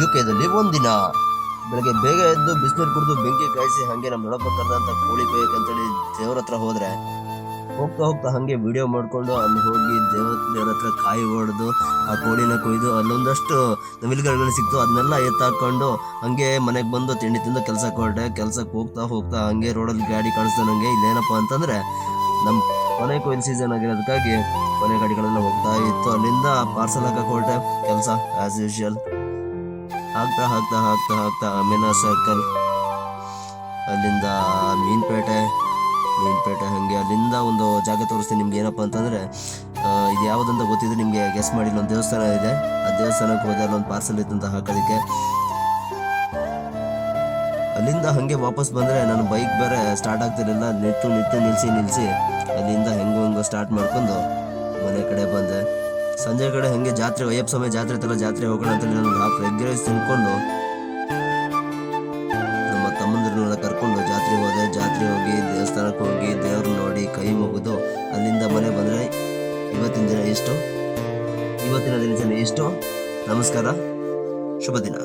You ಕೆದಲ್ಲಿ ಒಂದಿನ. ಬೆಳಗ್ಗೆ ಬೇಗ ಎದ್ದು ಬಿಸಿನೀರು ಕುಡಿದು ಬೆಂಕಿ ಕಾಯಿಸಿ ಹಾಗೆ ನಮ್ಮ ದೊಡ್ಡಪ್ಪ ಕರೆದಂತ ಕೋಳಿ ಅಂತೇಳಿ ದೇವ್ರ ಹತ್ರ ಹೋದ್ರೆ, ಹೋಗ್ತಾ ಹೋಗ್ತಾ ಹಾಗೆ ವಿಡಿಯೋ ಮಾಡ್ಕೊಂಡು ಅಲ್ಲಿ ಹೋಗಿ ದೇವ ದೇವ್ರ ಹತ್ರ ಕಾಯಿ ಹೊಡೆದು ಆ ಕೋಳಿನ ಕೊಯ್ದು ಅಲ್ಲೊಂದಷ್ಟು ನವಿಲುಗಳು ಸಿಕ್ತು, ಅದನ್ನೆಲ್ಲ ಎತ್ತಾಕೊಂಡು ಹಂಗೆ ಮನೆಗೆ ಬಂದು ತಿಂಡಿ ತಿಂದು ಕೆಲಸಕ್ಕೆ ಹೊರಟೆ. ಕೆಲಸಕ್ಕೆ ಹೋಗ್ತಾ ಹೋಗ್ತಾ ಹಂಗೆ ರೋಡಲ್ಲಿ ಗಾಡಿ ಕಾಣಿಸ್ತು ನನಗೆ ಇಲ್ಲೇನಪ್ಪ ಅಂತಂದ್ರೆ ನಮ್ಮ ಕೊನೆ ಕೊಯ್ಲು ಸೀಸನ್ ಆಗಿರೋದಕ್ಕಾಗಿ ಕೊನೆ ಗಾಡಿಗಳೆಲ್ಲ ಹೋಗ್ತಾ ಇತ್ತು. ಅಲ್ಲಿಂದ ಪಾರ್ಸಲ್ ಹಾಕಕ್ಕೆ ಹೊರಟೆ. ಕೆಲಸ ಆಸ್ ಯೂಶುವಲ್ ಹಾಕ್ತಾ ಹಾಕ್ತಾ ಹಾಕ್ತಾ ಹಾಕ್ತಾ ಅಮೀನಾ ಸರ್ಕಲ್ ಅಲ್ಲಿಂದ ಮೀನುಪೇಟೆ ಮೀನುಪೇಟೆ ಹಾಗೆ ಅಲ್ಲಿಂದ ಒಂದು ಜಾಗ ತೋರಿಸ್ತೀನಿ ನಿಮ್ಗೆ ಏನಪ್ಪ ಅಂತಂದರೆ ಇದು ಯಾವುದಂತ ಗೊತ್ತಿದ್ರೆ ನಿಮಗೆ ಗೆಸ್ ಮಾಡಿ ಇಲ್ಲೊಂದು ದೇವಸ್ಥಾನ ಇದೆ. ಆ ದೇವಸ್ಥಾನಕ್ಕೆ ಹೋದೆ ಅಲ್ಲೊಂದು ಪಾರ್ಸಲ್ ಇತ್ತು ಅಂತ ಹಾಕೋದಕ್ಕೆ. ಅಲ್ಲಿಂದ ಹಾಗೆ ವಾಪಸ್ ಬಂದರೆ ನನ್ನ ಬೈಕ್ ಬೇರೆ ಸ್ಟಾರ್ಟ್ ಆಗ್ತಿರಲಿಲ್ಲ, ನಿಂತು ನಿಂತು ನಿಲ್ಲಿಸಿ ನಿಲ್ಲಿಸಿ ಅಲ್ಲಿಂದ ಹೆಂಗೋ ಹೆಂಗೋ ಸ್ಟಾರ್ಟ್ ಮಾಡ್ಕೊಂಡು ಮನೆ ಕಡೆ ಬಂದೆ. ಸಂಜೆ ಕಡೆ ಹಂಗೆ ಜಾತ್ರೆ, ಅಯ್ಯಪ್ಪ ಸಮಯ ಜಾತ್ರೆ ತರ ಜಾತ್ರೆ ಹೋಗೋಣ ಅಂತೇಳಿ ನಾನು ಹಾಫ್ ಎಗ್ ರೈಸ್ ತಿನ್ಕೊಂಡು ನಮ್ಮ ತಮ್ಮಂದ್ರನ್ನೆಲ್ಲ ಕರ್ಕೊಂಡು ಜಾತ್ರೆಗೆ ಹೋದೆ. ಜಾತ್ರೆ ಹೋಗಿ, ದೇವಸ್ಥಾನಕ್ಕೆ ಹೋಗಿ ದೇವ್ರು ನೋಡಿ ಕೈ ಮುಗಿದು ಅಲ್ಲಿಂದ ಮನೆ ಬಂದರೆ ಇವತ್ತಿನ ದಿನ ಇಷ್ಟು ಇವತ್ತಿನ ದಿನ ಇಷ್ಟು ನಮಸ್ಕಾರ. ಶುಭ ದಿನ.